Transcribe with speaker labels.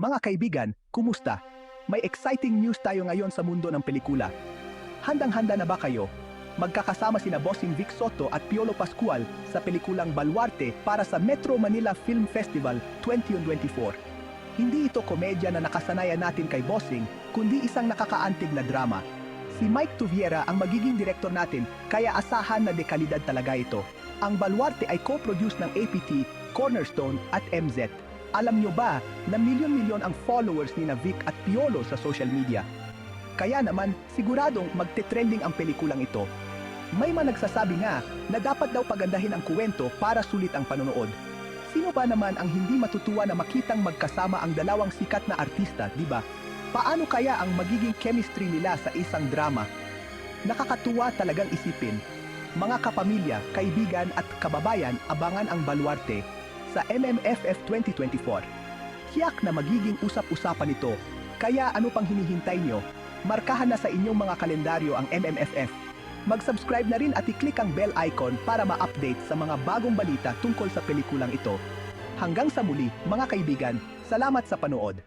Speaker 1: Mga kaibigan, kumusta? May exciting news tayo ngayon sa mundo ng pelikula. Handang-handa na ba kayo? Magkakasama sina Bossing Vic Soto at Piolo Pascual sa pelikulang Baluarte para sa Metro Manila Film Festival 2024. Hindi ito komedya na nakasanayan natin kay Bossing, kundi isang nakakaantig na drama. Si Mike Tuviera ang magiging direktor natin, kaya asahan na dekalidad talaga ito. Ang Baluarte ay co-produce ng APT, Cornerstone at MZ. Alam nyo ba na milyon-milyon ang followers ni na Vic at Piolo sa social media? Kaya naman, siguradong magte-trending ang pelikulang ito. May man nagsasabi nga na dapat daw pagandahin ang kuwento para sulit ang panonood. Sino ba naman ang hindi matutuwa na makitang magkasama ang dalawang sikat na artista, di ba? Paano kaya ang magiging chemistry nila sa isang drama? Nakakatuwa talagang isipin. Mga kapamilya, kaibigan at kababayan abangan ang baluarte sa MMFF 2024. Tiyak na magiging usap-usapan ito. Kaya ano pang hinihintay nyo? Markahan na sa inyong mga kalendaryo ang MMFF. Mag-subscribe na rin at i-click ang bell icon para ma-update sa mga bagong balita tungkol sa pelikulang ito. Hanggang sa muli, mga kaibigan, salamat sa panood.